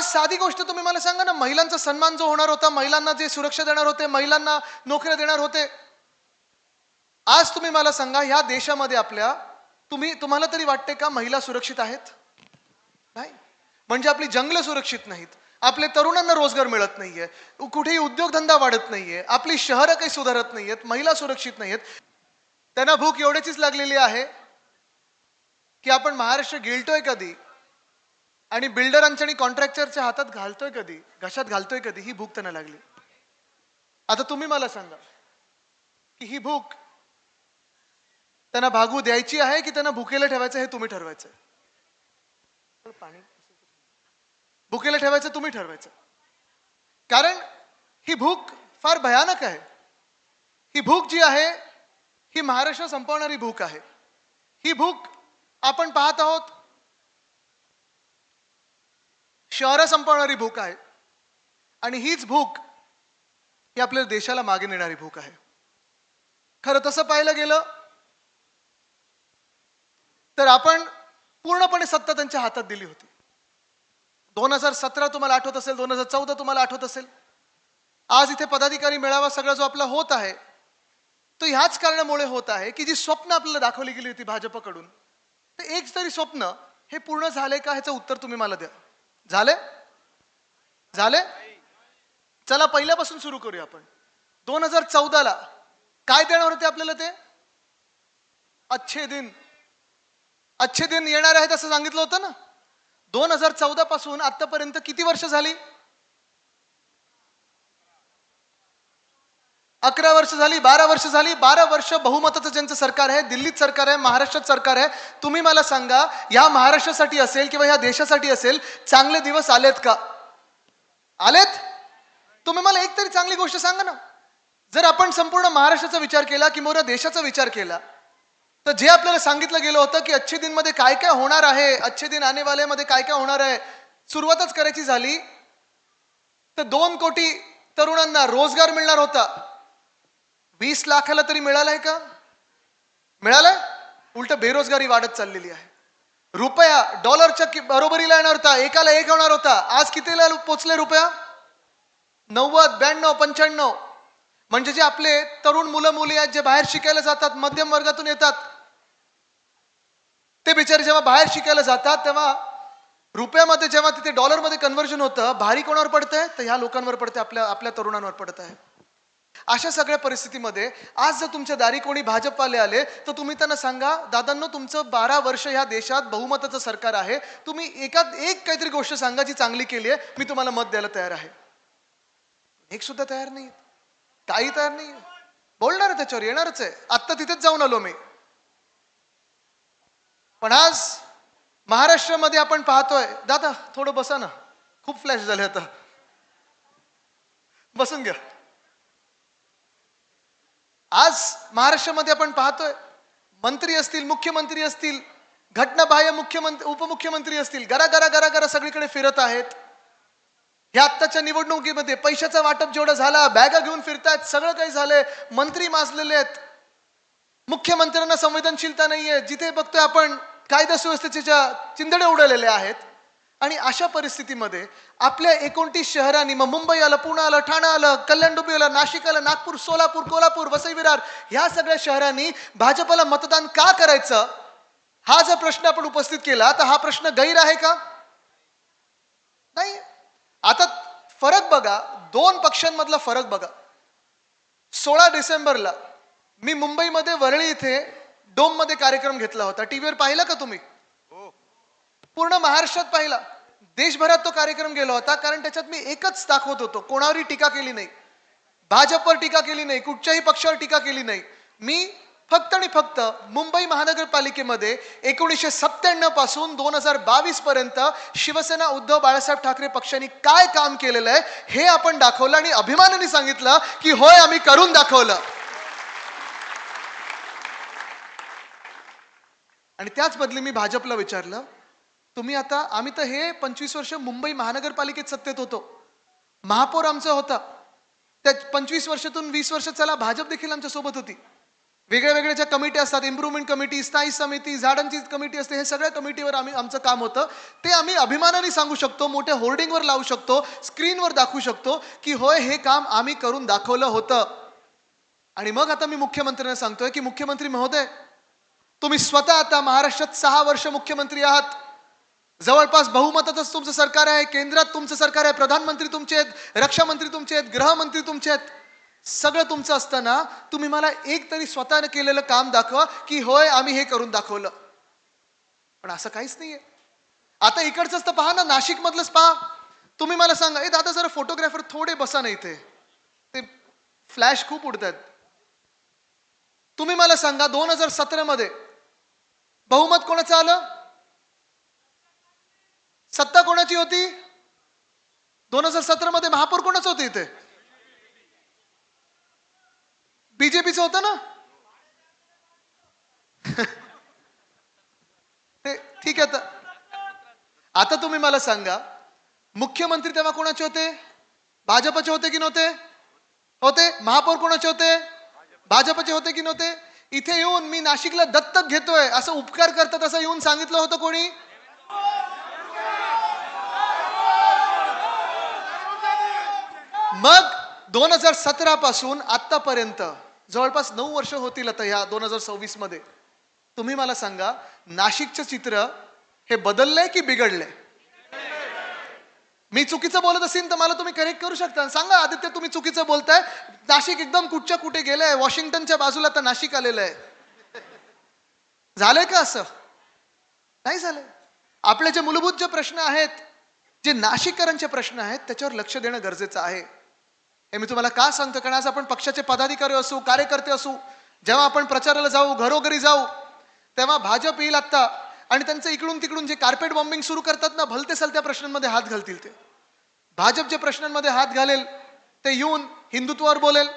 आज साधी गोष्ट तुम्ही मला सांगा ना महिलांचा सन्मान जो होणार होता महिलांना जे सुरक्षा देणार होते महिलांना नोकऱ्या देणार होते आज तुम्ही मला सांगा ह्या देशामध्ये आपल्या तुम्ही तुम्हाला तरी वाटते का महिला सुरक्षित आहेत? नाही. म्हणजे आपली जंगलं सुरक्षित नाहीत. आपले तरुणांना रोजगार मिळत नाहीये. कुठेही उद्योगधंदा वाढत नाहीये. आपली शहरं काही सुधारत नाहीयेत. महिला सुरक्षित नाहीयेत. त्यांना भूक एवढ्याचीच लागलेली आहे की आपण महाराष्ट्र गिळतोय कधी? आणि बिल्डरांच्या आणि कॉन्ट्रॅक्टरच्या हातात घालतोय कधी? घशात घालतोय कधी? ही भूक त्यांना लागली. आता तुम्ही मला सांगा की ही भूक त्यांना भागू द्यायची आहे की त्यांना भुकेला ठेवायचं हे तुम्ही ठरवायचं? पाणी भुकेला ठेवायचं तुम्ही ठरवायचं. कारण ही भूक फार भयानक आहे. ही भूक जी आहे ही महाराष्ट्र संपवणारी भूक आहे. ही भूक आपण पाहत आहोत शहरं संपवणारी भूक आहे. आणि हीच भूक ही आपल्या देशाला मागे नेणारी भूक आहे. खरं तसं पाहिलं गेलं तर आपण पूर्णपणे सत्ता त्यांच्या हातात दिली होती. दोन हजार सतरा तुम्हाला आठवत असेल दोन हजार चौदा तुम्हाला आठवत असेल. आज इथे पदाधिकारी मेळावा सगळा जो आपला होत आहे तो ह्याच कारणामुळे होत आहे की जी स्वप्न आपल्याला दाखवली गेली होती भाजपकडून तर एक तरी स्वप्न हे पूर्ण झाले का ह्याचं उत्तर तुम्ही मला द्या. झाले? झाले? चला पहिल्यापासून सुरू करूया आपण. दोन हजार चौदाला काय देणार होते आपल्याला ते? अच्छे दिन. अच्छे दिन येणार आहेत असं सांगितलं होतं ना? दोन हजार चौदा पासून आतापर्यंत किती वर्ष झाली? अकरा वर्ष झाली बारा वर्ष झाली बारा वर्ष बहुमताचं ज्यांचं सरकार आहे दिल्लीत सरकार आहे महाराष्ट्रात सरकार आहे तुम्ही मला सांगा या महाराष्ट्रासाठी असेल किंवा या देशासाठी असेल चांगले दिवस आलेत का? आलेत? तुम्ही मला एक तरी चांगली गोष्ट सांगा ना. जर आपण संपूर्ण महाराष्ट्राचा विचार केला किंवा देशाचा विचार केला तर जे आपल्याला सांगितलं गेलं होतं की अच्छे दिनमध्ये काय काय होणार आहे अच्छे दिन आने मध्ये काय काय होणार आहे सुरुवातच करायची झाली तर दोन कोटी तरुणांना रोजगार मिळणार होता. वीस लाखाला तरी मिळालाय का? मिळालाय? उलट बेरोजगारी वाढत चाललेली आहे. रुपया डॉलरच्या कि- बरोबरीला येणार होता एकाला एक होणार होता. आज कितीला पोचले रुपया? नव्वद ब्याण्णव पंच्याण्णव. म्हणजे जे आपले तरुण मुलं मुली आहेत जे बाहेर शिकायला जातात मध्यम वर्गातून येतात ते बिचारे जेव्हा बाहेर शिकायला जातात तेव्हा रुपयामध्ये जेव्हा तिथे डॉलरमध्ये कन्व्हर्जन होतं भारी कोणावर पडतंय? तर ह्या लोकांवर पडतंय आपल्या आपल्या तरुणांवर पडत आहे. अशा सगळ्या परिस्थितीमध्ये आज जर तुमच्या दारी कोणी भाजपवाले आले तर तुम्ही त्यांना सांगा दादांनो तुमचं बारा वर्ष ह्या देशात बहुमताचं सरकार आहे. तुम्ही एका एक काहीतरी गोष्ट सांगा जी चांगली केली आहे. मी तुम्हाला मत द्यायला तयार आहे. एक सुद्धा तयार नाही. काही तयार नाही. बोलणार आहे त्याच्यावर येणारच आहे. आत्ता तिथेच जाऊन आलो मी. पण आज महाराष्ट्रामध्ये आपण पाहतोय दादा थोडं बसा ना. खूप फ्लॅश झाले आता. बसून घ्या. आज महाराष्ट्रामध्ये आपण पाहतोय मंत्री असतील मुख्यमंत्री असतील घटनाबाह्य मुख्यमंत्री उपमुख्यमंत्री असतील गरा गरा गरा गरा सगळीकडे फिरत आहेत. ह्या आत्ताच्या निवडणुकीमध्ये पैशाचं वाटप जेवढं झाला बॅगा घेऊन फिरतायत सगळं काही झालंय मंत्री माजलेले आहेत. मुख्यमंत्र्यांना संवेदनशीलता नाहीये. जिथे बघतोय आपण कायदा सुव्यवस्थेच्या चिंधडे चिंदडे उडवलेले आहेत. आणि अशा परिस्थितीमध्ये आपल्या एकोणतीस शहरांनी मग मुंबई आलं पुणे आलं ठाणे आलं कल्याण डोंबिवली आलं नाशिक आलं नागपूर सोलापूर कोल्हापूर वसई विरार ह्या सगळ्या शहरांनी भाजपला मतदान का करायचं? हा जर प्रश्न आपण उपस्थित केला तर हा प्रश्न गैर आहे का? नाही. आता फरक बघा. दोन पक्षांमधला फरक बघा. सोळा डिसेंबरला मी मुंबईमध्ये वरळी इथे डोममध्ये कार्यक्रम घेतला होता. टीव्हीवर पाहिला का तुम्ही? पूर्ण महाराष्ट्रात पाहिला. देशभरात तो कार्यक्रम गेला होता कारण त्याच्यात मी एकच दाखवत होतो. कोणावरही टीका केली नाही. भाजपवर टीका केली नाही. कुठच्याही पक्षावर टीका केली नाही. मी फक्त आणि फक्त मुंबई महानगरपालिकेमध्ये एकोणीसशे सत्त्याण्णवपासून दोन हजार बावीस पर्यंत शिवसेना उद्धव बाळासाहेब ठाकरे पक्षांनी काय काम केलेलं आहे हे आपण दाखवलं आणि अभिमानाने सांगितलं की होय आम्ही करून दाखवलं. आणि त्याच बदली मी भाजपला विचारलं. तुम्ही आता आम्ही तर हे पंचवीस वर्ष मुंबई महानगरपालिकेत सत्तेत होतो. महापौर आमचा होता. त्या पंचवीस वर्षातून वीस वर्ष चला भाजप देखील आमच्यासोबत होती. वेगळ्या वेगळ्या ज्या कमिटी असतात इम्प्रुव्हमेंट कमिटी स्थायी समिती झाडांची कमिटी असते हे सगळ्या कमिटीवर आम्ही आमचं काम होतं. ते आम्ही अभिमानाने सांगू शकतो मोठ्या होर्डिंगवर लावू शकतो स्क्रीनवर दाखवू शकतो की होय हे काम आम्ही करून दाखवलं होतं. आणि मग आता मी मुख्यमंत्र्यांना सांगतोय की मुख्यमंत्री महोदय तुम्ही स्वतः आता महाराष्ट्रात सहा वर्ष मुख्यमंत्री आहात. जवळपास बहुमतातच तुमचं सरकार आहे केंद्रात तुमचं सरकार आहे प्रधानमंत्री तुमचे आहेत रक्षामंत्री तुमचे आहेत गृहमंत्री तुमचे आहेत. सगळं तुमचं असताना तुम्ही मला एक तरी स्वतःनं केलेलं काम दाखवा की होय आम्ही हे करून दाखवलं. पण असं काहीच नाहीये. आता इकडचंच तर पहा ना नाशिक मधलंच पहा. तुम्ही मला सांगा ए दादा जरा फोटोग्राफर थोडे बसा ना इथे. ते फ्लॅश खूप उडतात. तुम्ही मला सांगा दोन हजार सतरा मध्ये बहुमत कोणाचं आलं? सत्ता कोणाची होती? दोन हजार सतरा मध्ये महापौर कोणाच होते इथे? बीजेपीचं होतं ना? ठीक आहे आता तुम्ही मला सांगा मुख्यमंत्री तेव्हा कोणाचे होते? भाजपचे होते की नव्हते? होते? महापौर कोणाचे होते? भाजपचे होते की नव्हते? इथे येऊन मी नाशिकला दत्तक घेतोय असं उपकार करतात असं येऊन सांगितलं होतं कोणी? मग दोन हजार सतरा पासून आतापर्यंत जवळपास नऊ वर्ष होतील आता ह्या दोन हजार सव्वीसमध्ये. तुम्ही मला सांगा नाशिकचं चित्र हे बदललंय की बिघडलंय? मी चुकीचं बोलत असेल तर मला तुम्ही करेक्ट करू शकता. सांगा आदित्य तुम्ही चुकीचं बोलताय. नाशिक एकदम कुठच्या कुठे गेलंय? वॉशिंग्टनच्या बाजूला तर नाशिक आलेलं आहे. झालंय का असं? नाही झालंय. आपले जे मूलभूत जे प्रश्न आहेत जे नाशिककरांचे प्रश्न आहेत त्याच्यावर लक्ष देणं गरजेचं आहे. हे मी तुम्हाला का सांगतो? कारण आज आपण पक्षाचे पदाधिकारी असू कार्यकर्ते असू जेव्हा आपण प्रचाराला जाऊ घरोघरी जाऊ तेव्हा भाजप येईल आत्ता. आणि त्यांचं इकडून तिकडून जे कार्पेट बॉम्बिंग सुरू करतात ना भलते सलत्या प्रश्नांमध्ये हात घालतील ते. भाजप जे प्रश्नांमध्ये हात घालेल ते येऊन हिंदुत्वावर बोलेल.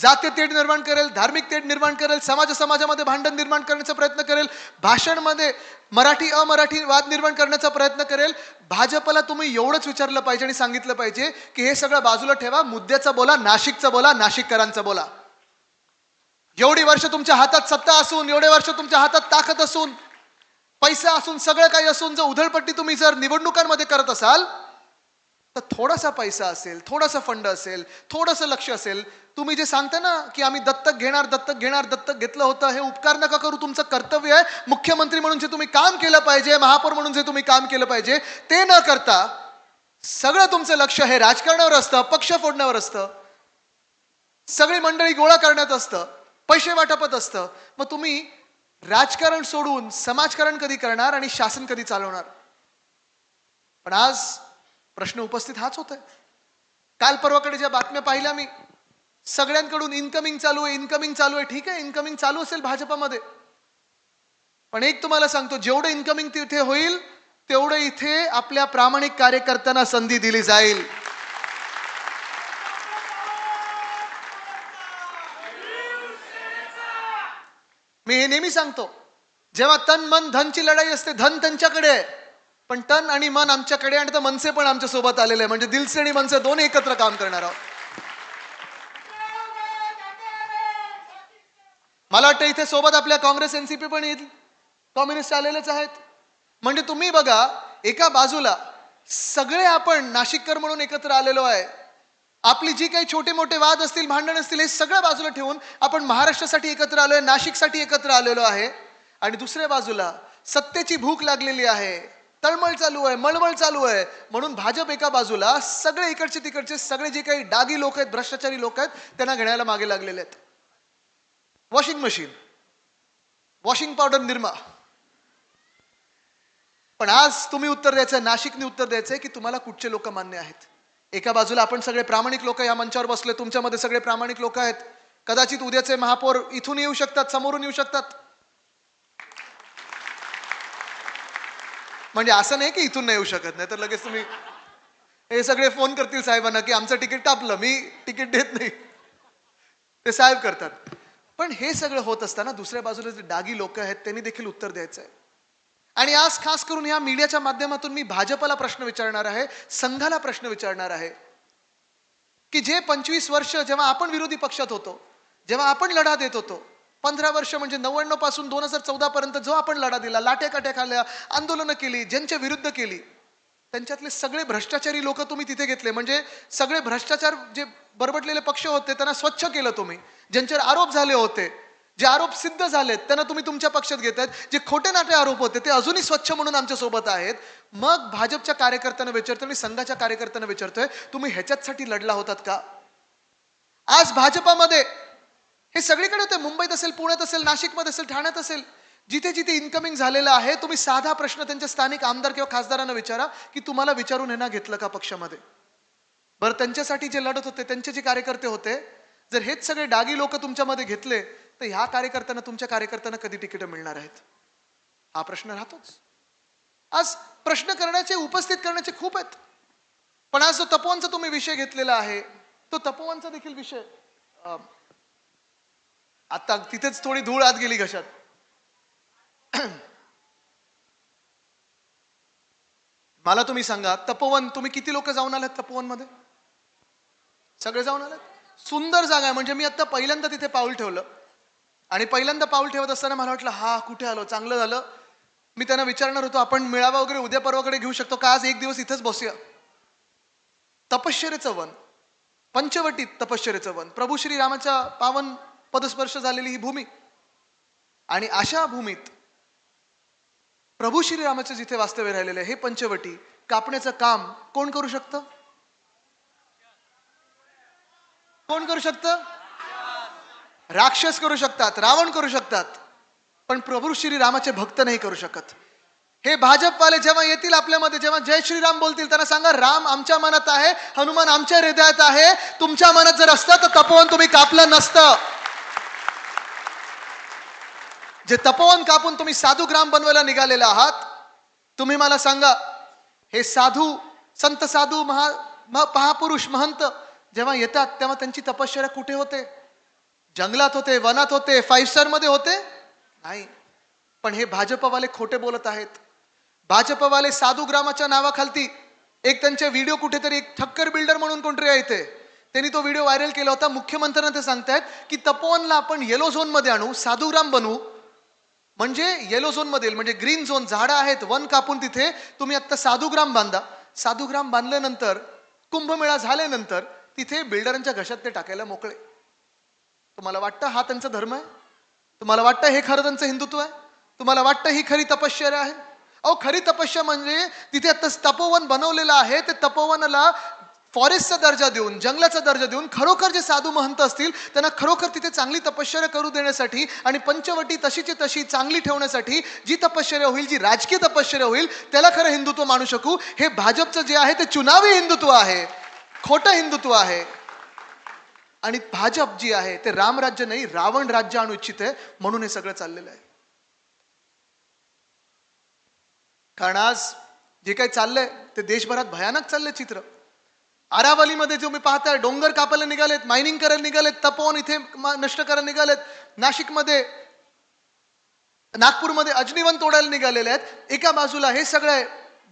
जातीय तेढ निर्माण करेल धार्मिक तेढ निर्माण करेल समाज समाजामध्ये भांडण निर्माण करण्याचा प्रयत्न करेल भाषणमध्ये मराठी अमराठी वाद निर्माण करण्याचा प्रयत्न करेल. भाजपला तुम्ही एवढंच विचारलं पाहिजे आणि सांगितलं पाहिजे की हे सगळं बाजूला ठेवा मुद्द्याचं बोला नाशिकचं बोला नाशिककरांचं बोला. एवढी वर्ष तुमच्या हातात सत्ता असून एवढे वर्ष तुमच्या हातात ताकद असून पैसा असून सगळं काही असून जर उधळपट्टी तुम्ही जर निवडणुकांमध्ये करत असाल तर थोडासा पैसा असेल थोडासा फंड असेल थोडंसं लक्ष असेल तुम्ही जे सांगता ना की आम्ही दत्तक घेणार दत्तक घेणार दत्तक घेतलं होतं हे उपकार नका करू तुमचं कर्तव्य आहे. मुख्यमंत्री म्हणून जे तुम्ही काम केलं पाहिजे महापौर म्हणून जे तुम्ही काम केलं पाहिजे ते न करता सगळं तुमचं लक्ष हे राजकारणावर असतं पक्ष फोडण्यावर असतं. सगळी मंडळी गोळा करण्यात असतं पैसे वाटपत असतं. मग तुम्ही राजकारण सोडून समाजकारण कधी करणार आणि शासन कधी चालवणार? पण आज प्रश्न उपस्थित हाच होत आहे काल परवाकडे ज्या बातम्या पाहिल्या मी सगळ्यांकडून इन्कमिंग चालू आहे इन्कमिंग चालू आहे. ठीक आहे इन्कमिंग चालू असेल भाजपामध्ये. पण एक तुम्हाला सांगतो जेवढं इन्कमिंग तिथे होईल तेवढं इथे आपल्या प्रामाणिक कार्यकर्त्यांना संधी दिली जाईल. मी हे नेहमी सांगतो जेव्हा तन मन धनची लढाई असते धन त्यांच्याकडे आहे. पण तन आणि मन आमच्याकडे आणि तर मनसे पण आमच्यासोबत आलेले आहे. म्हणजे दिलसे आणि मनसे दोन एकत्र काम करणार आहोत. मला वाटतं इथे सोबत आपल्या काँग्रेस एनसीपी पण येईल. कम्युनिस्ट आलेलेच आहेत. म्हणजे तुम्ही बघा एका बाजूला सगळे आपण नाशिककर म्हणून एकत्र आलेलो आहे. आपली जी काही छोटे मोठे वाद असतील भांडण असतील हे सगळं बाजूला ठेवून आपण महाराष्ट्रासाठी एकत्र आलोय नाशिकसाठी एकत्र आलेलो आहे. आणि दुसऱ्या बाजूला सत्तेची भूक लागलेली आहे. तळमळ चालू आहे मळमळ चालू आहे. म्हणून भाजप एका बाजूला सगळे इकडचे तिकडचे सगळे जे काही डागी लोक आहेत भ्रष्टाचारी लोक आहेत त्यांना घेण्याला मागे लागलेले आहेत. Washing machine washing powder Nirma पण आज तुम्ही उत्तर द्यायचं नाशिकने उत्तर द्यायचंय की तुम्हाला कुठचे लोक मान्य आहेत? एका बाजूला आपण सगळे प्रामाणिक लोक या मंचावर बसले तुमच्यामध्ये सगळे प्रामाणिक लोक आहेत. कदाचित उद्याचे महापौर इथून येऊ शकतात समोरून येऊ शकतात. म्हणजे असं नाही की इथून नाही येऊ शकत नाही तर लगेच तुम्ही हे सगळे फोन करतील साहेबांना की आमचं तिकीट कापलं मी तिकीट देत नाही. ते साहेब करतात. पण हे सगळं होत असताना दुसऱ्या बाजूला जे डागी लोक आहेत त्यांनी देखील उत्तर द्यायचं आहे आणि आज खास करून या मीडियाच्या माध्यमातून मी भाजपला प्रश्न विचारणार आहे संघाला प्रश्न विचारणार आहे की जे पंचवीस वर्ष जेव्हा आपण विरोधी पक्षात होतो जेव्हा आपण लढा देत होतो पंधरा वर्ष म्हणजे नव्याण्णवपासून दोन हजार चौदा पर्यंत जो आपण लढा दिला लाट्या काट्या खाल्ल्या आंदोलनं केली ज्यांच्या विरुद्ध केली त्यांच्यातले सगळे भ्रष्टाचारी लोक तुम्ही तिथे घेतले. म्हणजे सगळे भ्रष्टाचार जे बरबटलेले पक्ष होते त्यांना स्वच्छ केलं तुम्ही. ज्यांच्यावर आरोप झाले होते जे आरोप सिद्ध झालेत त्यांना तुम्ही तुमच्या पक्षात घेत आहेत जे खोटे नाटे आरोप होते ते अजूनही स्वच्छ म्हणून आमच्यासोबत आहेत. मग भाजपच्या कार्यकर्त्यांना विचारतोय आणि संघाच्या कार्यकर्त्यांना विचारतोय तुम्ही ह्याच्याचसाठी लढला होतात का? आज भाजपामध्ये हे सगळीकडे होते. मुंबईत असेल पुण्यात असेल नाशिकमध्ये असेल ठाण्यात असेल. जिथे जिथे इन्कमिंग झालेलं आहे तुम्ही साधा प्रश्न त्यांच्या स्थानिक आमदार किंवा खासदारांना विचारा की तुम्हाला विचारून यांना घेतलं का पक्षामध्ये? बरं त्यांच्यासाठी जे लढत होते त्यांचे जे कार्यकर्ते होते जर हेच सगळे डागी लोक तुमच्यामध्ये घेतले तर ह्या कार्यकर्त्यांना तुमच्या कार्यकर्त्यांना कधी तिकीट मिळणार आहेत? हा प्रश्न राहतोच. आज प्रश्न करण्याचे उपस्थित करण्याचे खूप आहेत. पण आज जो तपोवनचा तुम्ही विषय घेतलेला आहे तो तपोवनचा देखील विषय आता तिथेच थोडी धूळ आत गेली घशात. मला तुम्ही सांगा तपोवन तुम्ही किती लोक जाऊन आलात तपोवनमध्ये सगळे जाऊन आलात? सुंदर जागा आहे. म्हणजे मी आता पहिल्यांदा तिथे पाऊल ठेवलं. आणि पहिल्यांदा पाऊल ठेवत असताना मला वाटलं हा कुठे आलो? चांगलं झालं. मी त्यांना विचारणार होतो आपण मेळावा वगैरे उद्या परवाकडे घेऊ शकतो का? आज एक दिवस इथंच बसूया. तपश्चरेचं वन. पंचवटीत तपश्चरेचं वन. प्रभू श्री रामाच्या पावन पदस्पर्श झालेली ही भूमी. आणि अशा भूमीत प्रभू श्रीरामाचं जिथे वास्तव्य राहिलेलं आहे हे पंचवटी कापण्याचं काम कोण करू शकतं? कोण करू शकतं? राक्षस करू शकतात रावण करू शकतात पण प्रभू श्रीरामाचे भक्त नाही करू शकत. हे भाजपवाले जेव्हा येतील आपल्यामध्ये जेव्हा जय श्रीराम बोलतील त्यांना सांगा राम आमच्या मनात आहे हनुमान आमच्या हृदयात आहे तुमच्या मनात जर असतं तर तपोवन तुम्ही कापलं नसतं. जे तपोवन कापून तुम्ही साधू ग्राम बनवायला निघालेले आहात तुम्ही मला सांगा हे साधू संत साधू महा म- महापुरुष महंत जेव्हा येतात तेव्हा त्यांची तपश्चर्या कुठे होते? जंगलात होते वनात होते फाईव्ह स्टारमध्ये होते? नाही. पण हे भाजपवाले खोटे बोलत आहेत. भाजपवाले साधू ग्रामाच्या नावाखालती एक त्यांचे व्हिडिओ कुठेतरी एक ठक्कर बिल्डर म्हणून कोणतरी आहे ते त्यांनी तो व्हिडिओ व्हायरल केला होता. मुख्यमंत्र्यांना ते सांगतायत की तपोवनला आपण येलो झोनमध्ये आणू साधूग्राम बनवू म्हणजे येलो झोन म्हणजे ग्रीन झोन झाडं आहेत वन कापून तिथे तुम्ही आत्ता साधुग्राम बांधा. साधुग्राम बांधल्यानंतर कुंभमेळा झाल्यानंतर तिथे बिल्डरांच्या घशात ते टाकायला मोकळे. तुम्हाला वाटतं हा त्यांचा धर्म आहे? तुम्हाला वाटतं हे खरं त्यांचं हिंदुत्व आहे? तुम्हाला वाटतं ही खरी तपश्चर्या आहे? अहो खरी तपस्या म्हणजे तिथे आत्ता तपोवन बनवलेलं आहे ते तपोवनाला फॉरेस्टचा दर्जा देऊन जंगलाचा दर्जा देऊन खरोखर जे साधू महंत असतील त्यांना खरोखर तिथे चांगली तपश्चर्या करू देण्यासाठी आणि पंचवटी तशीची तशी चांगली ठेवण्यासाठी जी तपश्चर्या होईल जी राजकीय तपश्चर्या होईल त्याला खरं हिंदुत्व मानू शकू. हे भाजपचं जे आहे ते चुनावी हिंदुत्व आहे. खोटं हिंदुत्व आहे. आणि भाजप जी आहे ते रामराज्य नाही रावण राज्य आणू इच्छित आहे म्हणून हे सगळं चाललेलं आहे. कारण आज जे काही चाललंय ते देशभरात भयानक चाललंय चित्र. आरावलीमध्ये जो मी पाहताय डोंगर कापायला निघालेत मायनिंग करायला निघालेत तपोवन इथे नष्ट करायला निघालेत नाशिकमध्ये नागपूरमध्ये अग्निवन तोडायला निघालेले आहेत. एका बाजूला हे सगळे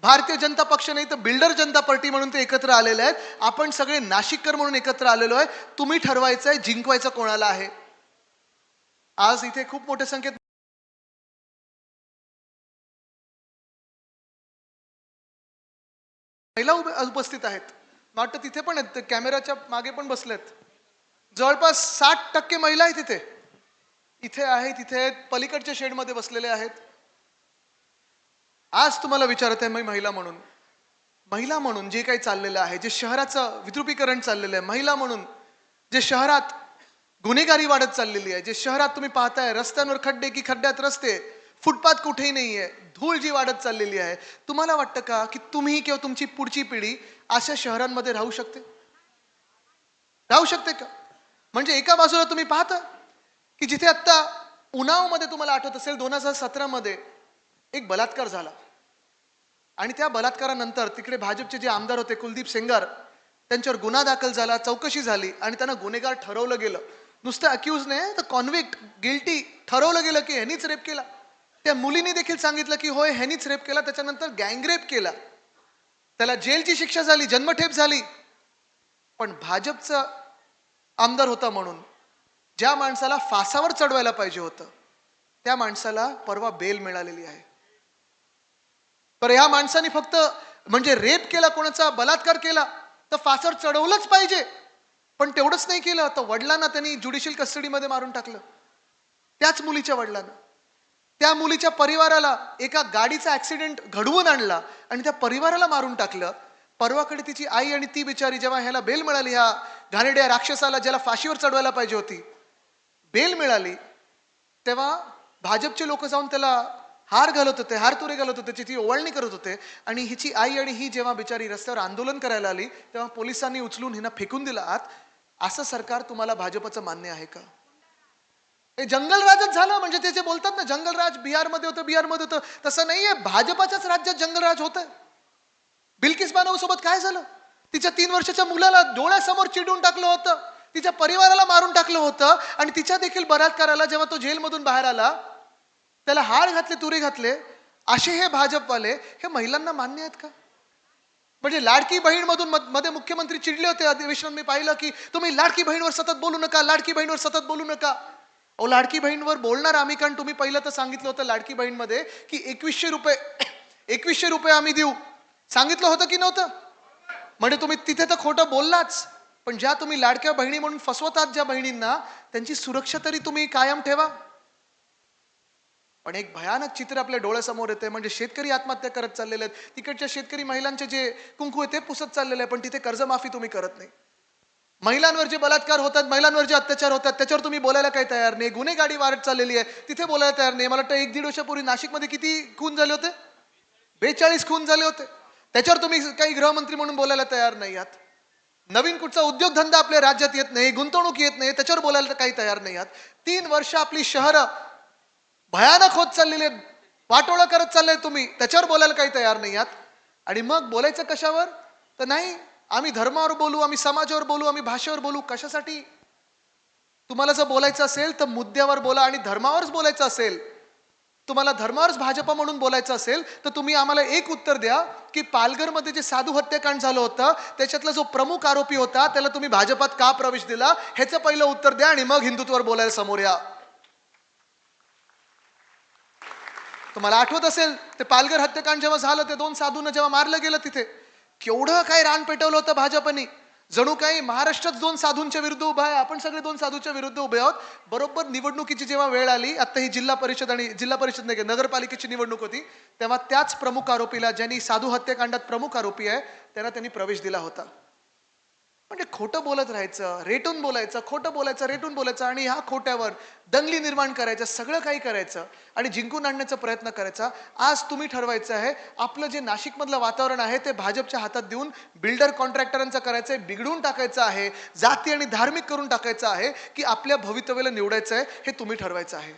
भारतीय जनता पक्ष नाही तर बिल्डर जनता पार्टी म्हणून ते एकत्र आलेले आहेत. आपण सगळे नाशिककर म्हणून एकत्र आलेलो आहे. तुम्ही ठरवायचं आहे जिंकवायचं कोणाला आहे? आज इथे खूप मोठ्या संख्येत महिला उपस्थित आहेत. वाटतं तिथे पण आहेत. कॅमेराच्या मागे पण बसलेत. जवळपास साठ टक्के महिला आहेत तिथे इथे आहे तिथे आहेत. पलीकडच्या शेडमध्ये बसलेले आहेत. आज तुम्हाला विचारत आहे मी महिला म्हणून. महिला म्हणून जे काही चाललेलं आहे जे शहराचं विद्रुपीकरण चाललेलं आहे महिला म्हणून जे शहरात गुन्हेगारी वाढत चाललेली आहे जे शहरात तुम्ही पाहताय रस्त्यांवर खड्डे की खड्ड्यात रस्ते फुटपाथ कुठेही नाही आहे धूळ जी वाढत चाललेली आहे. तुम्हाला वाटतं का की तुम्ही किंवा तुमची पुढची पिढी अशा शहरांमध्ये राहू शकते? राहू शकते का? म्हणजे एका बाजूला तुम्ही पाहता की जिथे आत्ता उन्हावमध्ये तुम्हाला आठवत असेल दोन हजार सतरामध्ये एक बलात्कार झाला. आणि त्या बलात्कारानंतर तिकडे भाजपचे जे आमदार होते कुलदीप सेंगार त्यांच्यावर गुन्हा दाखल झाला चौकशी झाली आणि त्यांना गुन्हेगार ठरवलं गेलं. नुसतं अक्युज नाही तर कॉन्व्हिक्ट गिल्टी ठरवलं गेलं की ह्यांनीच रेप केला. त्या मुलीने देखील सांगितलं की होय ह्यांनीच रेप केला त्याच्यानंतर गँगरेप केला. त्याला जेलची शिक्षा झाली जन्मठेप झाली. पण भाजपचं आमदार होता म्हणून ज्या माणसाला फासावर चढवायला पाहिजे होतं त्या माणसाला परवा बेल मिळालेली आहे. तर ह्या माणसाने फक्त म्हणजे रेप केला कोणाचा बलात्कार केला तर फासावर चढवलंच पाहिजे. पण तेवढंच नाही केलं तर वडिलांना त्यांनी ज्युडिशियल कस्टडीमध्ये मारून टाकलं. त्याच मुलीच्या वडिलांना. त्या मुलीच्या परिवाराला एका गाडीचा ऍक्सिडेंट घडवून आणला आणि त्या परिवाराला मारून टाकलं. परवाकडे तिची आई आणि ती बिचारी जेव्हा ह्याला बेल मिळाली ह्या घाणेड्या राक्षसाला ज्याला फाशीवर चढवायला पाहिजे होती बेल मिळाली. तेव्हा भाजपचे लोक जाऊन त्याला हार घालत होते हार तुरे घालत होते त्याची ओवाळणी करत होते. आणि हिची आई आणि ही जेव्हा बिचारी रस्त्यावर आंदोलन करायला आली तेव्हा पोलिसांनी उचलून हिना फेकून दिला आत. असं सरकार तुम्हाला भाजपचं मान्य आहे का? हे जंगलराजच झालं म्हणजे ते जे बोलतात ना जंगलराज बिहारमध्ये होतं बिहारमध्ये होतं तसं नाहीये. भाजपाच्याच राज्यात जंगलराज होत. बिल्किस बानव सोबत काय झालं? तिच्या तीन वर्षाच्या मुलाला डोळ्यासमोर चिडून टाकलं होतं. तिच्या परिवाराला मारून टाकलं होतं. आणि तिच्या देखील बलात्काराला जेव्हा तो जेलमधून बाहेर आला त्याला हार घातले तुरे घातले असे हे भाजपवाले हे महिलांना मान्य आहेत का? म्हणजे लाडकी बहीण मधून मध्ये मुख्यमंत्री चिडले होते. अधिवेशनात मी पाहिलं की तुम्ही लाडकी बहीणवर सतत बोलू नका लाडकी बहीणवर सतत बोलू नका. अहो लाडकी बहीणवर बोलणार आम्ही कारण तुम्ही पहिलं तर सांगितलं होतं लाडकी बहीणमध्ये की एकवीसशे रुपये एकवीसशे रुपये आम्ही देऊ. सांगितलं होतं की नव्हतं? म्हणजे तुम्ही तिथे तर खोटं बोललाच पण ज्या तुम्ही लाडक्या बहिणी म्हणून फसवतात ज्या बहिणींना त्यांची सुरक्षा तरी तुम्ही कायम ठेवा. पण एक भयानक चित्र आपल्या डोळ्यासमोर येते म्हणजे शेतकरी आत्महत्या करत चाललेले आहेत. तिकडच्या शेतकरी महिलांचे जे कुंकू आहे ते पुसत चाललेले आहे पण तिथे कर्जमाफी तुम्ही करत नाही. महिलांवर जे बलात्कार होतात महिलांवर जे अत्याचार होतात त्याच्यावर तुम्ही बोलायला काही तयार नाही. गुन्हेगारी वाढत चाललेली आहे. तिथे बोलायला तयार नाही. मला वाटतं एक दीड वर्षापूर्वी नाशिकमध्ये किती खून झाले होते? बेचाळीस खून झाले होते. त्याच्यावर तुम्ही काही गृहमंत्री म्हणून बोलायला तयार नाही आहात. नवीन कुठचा उद्योगधंदा आपल्या राज्यात येत नाही गुंतवणूक येत नाही त्याच्यावर बोलायला तर काही तयार नाही आहात. तीन वर्ष आपली शहरं भयानक होत चाललेली आहेत. वाटोळं करत चाललंय तुम्ही. त्याच्यावर बोलायला काही तयार नाही आहात. आणि मग बोलायचं कशावर? तर नाही आम्ही धर्मावर बोलू आम्ही समाजावर बोलू आम्ही भाषेवर बोलू कशासाठी? तुम्हाला जर बोलायचं असेल तर मुद्द्यावर बोला आणि धर्मावरच बोलायचं असेल. तुम्हाला धर्मावरच भाजपा म्हणून बोलायचं असेल तर तुम्ही आम्हाला एक उत्तर द्या की पालघरमध्ये जे साधू हत्याकांड झालं होतं त्याच्यातला जो प्रमुख आरोपी होता त्याला तुम्ही भाजपात का प्रवेश दिला? ह्याचं पहिलं उत्तर द्या आणि मग हिंदुत्वावर बोलायला समोर या. तुम्हाला आठवत असेल ते पालघर हत्याकांड जेव्हा झालं ते दोन साधूंना जेव्हा मारलं गेलं तिथे. केवढं काय रान पेटवलं होतं भाजपने? जणू काही महाराष्ट्रात दोन साधूंच्या विरुद्ध उभा आहे आपण सगळे दोन साधूच्या विरुद्ध उभे आहोत. बरोबर निवडणुकीची जेव्हा वेळ आली आता ही जिल्हा परिषद आणि जिल्हा परिषद नाही नगरपालिकेची निवडणूक होती तेव्हा त्याच प्रमुख आरोपीला ज्यांनी साधू हत्याकांडात प्रमुख आरोपी आहे त्यांना त्यांनी प्रवेश दिला होता. म्हणजे खोटं बोलत राहायचं रेटून बोलायचं खोटं बोलायचं रेटून बोलायचं आणि ह्या खोट्यावर दंगली निर्माण करायचं सगळं काही करायचं आणि जिंकून आणण्याचा प्रयत्न करायचा. आज तुम्ही ठरवायचं आहे आपलं जे नाशिकमधलं वातावरण आहे ते भाजपच्या हातात देऊन बिल्डर कॉन्ट्रॅक्टरांचं करायचं आहे बिघडून टाकायचं आहे जाती आणि धार्मिक करून टाकायचं आहे की आपल्या भवितव्याला निवडायचं आहे हे तुम्ही ठरवायचं आहे.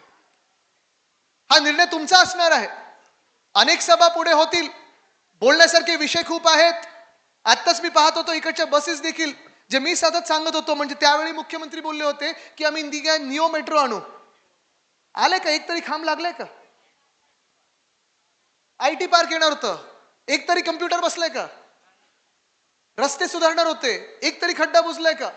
हा निर्णय तुमचा असणार आहे. अनेक सभा पुढे होतील. बोलण्यासारखे विषय खूप आहेत. आत्ताच मी पाहत होतो इकडच्या बसेस देखील. जे मी सतत सांगत होतो म्हणजे त्यावेळी मुख्यमंत्री बोलले होते की आम्ही इंदिगा निओ मेट्रो आणू. आले का? एक तरी खांब लागलाय का? आय टी पार्क येणार होतं. एक तरी कम्प्युटर बसलाय का? रस्ते सुधारणार होते. एक तरी खड्डा बुजलाय का?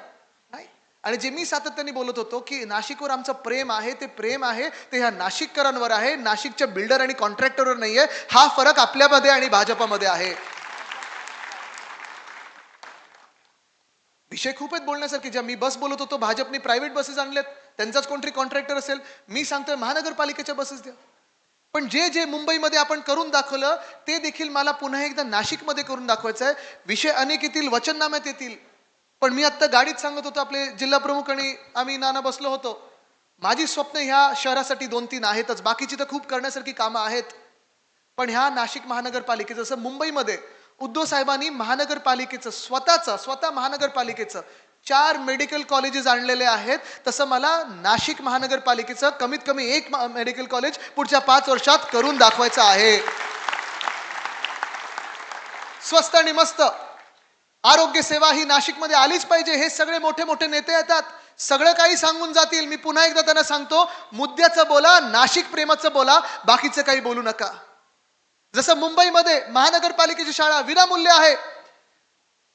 नाही. आणि जे मी सातत्याने बोलत होतो की नाशिकवर आमचं प्रेम आहे ते प्रेम आहे ते ह्या नाशिककरांवर आहे. नाशिकच्या बिल्डर आणि कॉन्ट्रॅक्टरवर नाहीये. हा फरक आपल्यामध्ये आणि भाजपामध्ये आहे. विषय खूप आहेत बोलण्यासारखे. ज्या मी बस बोलत होतो भाजपने प्रायव्हेट बसेस आणल्यात. त्यांचाच कोणतरी कॉन्ट्रॅक्टर असेल. मी सांगतोय महानगरपालिकेच्या बसेस द्या. पण जे जे मुंबईमध्ये आपण करून दाखवलं ते देखील मला पुन्हा एकदा नाशिकमध्ये करून दाखवायचं आहे. विषय अनेक येतील वचननाम्यात येतील. पण मी आत्ता गाडीत सांगत होतो आपले जिल्हा प्रमुख आणि आम्ही नाना बसलो होतो. माझी स्वप्न ह्या शहरासाठी दोन तीन आहेतच. बाकीची तर खूप करण्यासारखी कामं आहेत. पण ह्या नाशिक महानगरपालिकेचं जसं मुंबईमध्ये उद्धव साहेबांनी महानगरपालिकेचं स्वतःचं स्वतः महानगरपालिकेचं चार मेडिकल कॉलेजेस आणलेले आहेत. तसं मला नाशिक महानगरपालिकेचं कमीत कमी एक मेडिकल कॉलेज पुढच्या पाच वर्षात करून दाखवायचं आहे. स्वस्त आणि मस्त. आरोग्य सेवा ही नाशिकमध्ये आलीच पाहिजे. हे सगळे मोठे मोठे नेते येतात. सगळं काही सांगून जातील. मी पुन्हा एकदा त्यांना सांगतो मुद्द्याचं बोला नाशिक प्रेमाचं बोला बाकीचं काही बोलू नका. जसं मुंबईमध्ये महानगरपालिकेची शाळा विनामूल्य आहे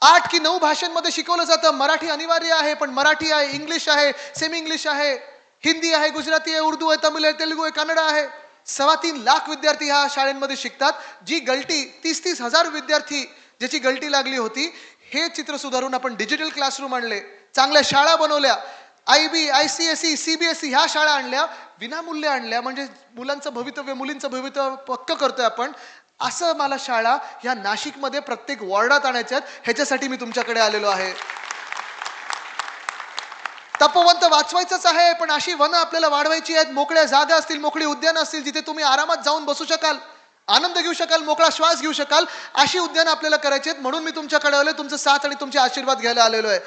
आठ की नऊ भाषांमध्ये शिकवलं जातं. मराठी अनिवार्य आहे पण मराठी आहे इंग्लिश आहे सेमी इंग्लिश आहे हिंदी आहे गुजराती आहे उर्दू आहे तमिळ आहे तेलुगू आहे कन्नड आहे. सव्वा तीन लाख विद्यार्थी ह्या शाळेमध्ये शिकतात. जी गलटी तीस तीस हजार विद्यार्थी ज्याची गलटी लागली होती हे चित्र सुधारून आपण डिजिटल क्लासरूम आणले. चांगल्या शाळा बनवल्या. I B I C S C C B S C ह्या शाळा आणल्या. विनामूल्य आणल्या म्हणजे मुलांचं भवितव्य मुलींचं भवितव्य पक्क करतोय आपण असं मला शाळा ह्या नाशिकमध्ये प्रत्येक वॉर्डात आणायच्या आहेत. ह्याच्यासाठी मी तुमच्याकडे आलेलो आहे. तपोवन वाचवायचंच आहे पण अशी वनं आपल्याला वाढवायची आहेत. मोकळ्या जागा असतील मोकळी उद्यानं असतील जिथे तुम्ही आरामात जाऊन बसू शकाल आनंद घेऊ शकाल मोकळा श्वास घेऊ शकाल अशी उद्यानं आपल्याला करायची आहेत. म्हणून मी तुमच्याकडे आलोय तुमचं साथ आणि तुमचे आशीर्वाद घ्यायला आलेलो आहे.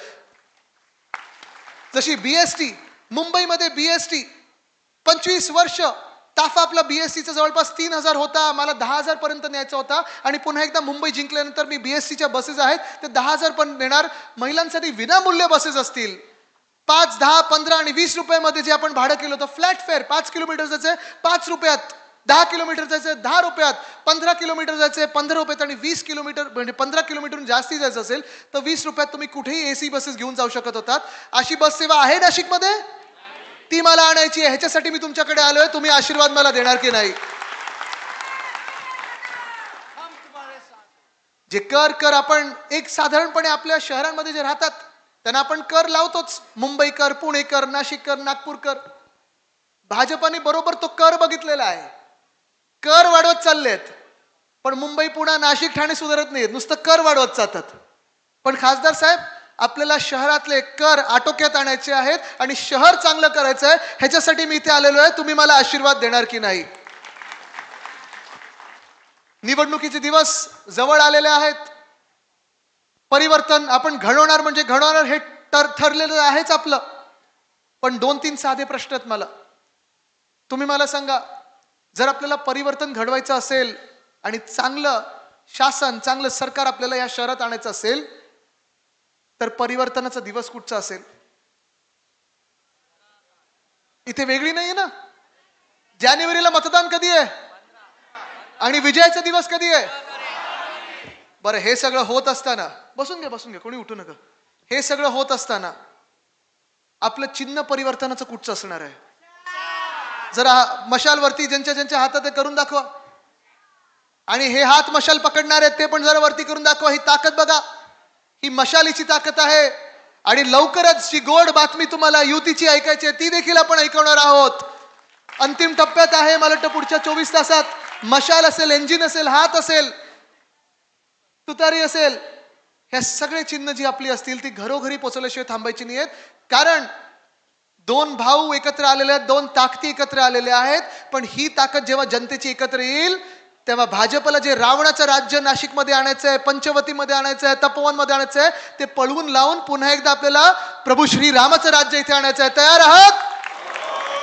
जशी बीएसटी मुंबईमध्ये बीएसटी पंचवीस वर्ष. ताफा आपला बी एस सीचा जवळपास तीन हजार होता. मला दहा हजारपर्यंत न्यायचा होता. आणि पुन्हा एकदा मुंबई जिंकल्यानंतर मी बी एस सीच्या बसेस आहेत. ते दहा हजार पण नेणार महिलांसाठी विनामूल्य बसेस असतील. पाच दहा पंधरा आणि वीस रुपयामध्ये जे आपण भाडं केलं होतं फ्लॅट फेअर पाच किलोमीटर जायचं पाच रुपयात. दहा किलोमीटर जायचं दहा रुपयात. पंधरा किलोमीटर जायचं पंधरा रुपयात आणि वीस किलोमीटर म्हणजे पंधरा किलोमीटर जास्ती जायचं असेल तर वीस रुपयात तुम्ही कुठेही ए सी बसेस घेऊन जाऊ शकत होतात. अशी बस सेवा आहे नाशिकमध्ये? ती मला आणायची आहे ह्याच्यासाठी मी तुमच्याकडे आलोय. तुम्ही आशीर्वाद मला देणार की नाही? जे कर कर आपण एक साधारणपणे आपल्या शहरांमध्ये जे राहतात त्यांना आपण कर लावतोच. मुंबई कर पुणे कर नाशिक कर नागपूर कर. भाजपाने बरोबर तो कर बघितलेला आहे. कर वाढवत चाललेत. पण मुंबई पुणे नाशिक ठाणे सुधारत नाहीत. नुसतं कर वाढवत जातात. पण खासदार साहेब आपल्याला शहरातले कर आटोक्यात आणायचे आहेत आणि शहर चांगलं करायचं आहे ह्याच्यासाठी मी इथे आलेलो आहे. तुम्ही मला आशीर्वाद देणार की नाही? निवडणुकीचे दिवस जवळ आलेले आहेत. परिवर्तन आपण घडवणार म्हणजे घडवणार हे तर ठरलेलं आहेच आपलं. पण दोन तीन साधे प्रश्न आहेत मला. तुम्ही मला सांगा जर आपल्याला परिवर्तन घडवायचं असेल आणि चांगलं शासन चांगलं सरकार आपल्याला या शहरात आणायचं असेल तर परिवर्तनाचा दिवस कुठचा असेल? इथे वेगळी नाहीये ना? जानेवारीला मतदान कधी आहे? आणि विजयाचा दिवस कधी आहे? बरं हे सगळं होत असताना बसून घ्या बसून घ्या कोणी उठू नका. हे सगळं होत असताना आपलं चिन्ह परिवर्तनाचं कुठचं असणार आहे? जरा मशालवरती ज्यांच्या ज्यांच्या हातात आहे करून दाखवा. आणि हे हात मशाल पकडणार आहेत ते पण जरा वरती करून दाखवा ही ताकद बघा. ही मशालीची ताकद आहे. आणि लवकरच जी गोड बातमी तुम्हाला युतीची ऐकायची आहे ती देखील आपण ऐकवणार आहोत. अंतिम टप्प्यात आहे मला वाटतं पुढच्या चोवीस तासात. मशाल असेल इंजिन असेल हात असेल तुतारी असेल ह्या सगळे चिन्ह जी आपली असतील ती घरोघरी पोचवल्याशिवाय थांबायची नाही आहेत. कारण दोन भाऊ एकत्र आलेले आहेत दोन ताकदी एकत्र आलेल्या आहेत. पण ही ताकद जेव्हा जनतेची एकत्र येईल तेव्हा भाजपला जे रावणाचं राज्य नाशिकमध्ये आणायचं आहे पंचवतीमध्ये आणायचं आहे तपोवनमध्ये आणायचं आहे ते पळवून लावून पुन्हा एकदा आपल्याला प्रभू श्रीरामाचं राज्य इथे आणायचं आहे तयार आहात?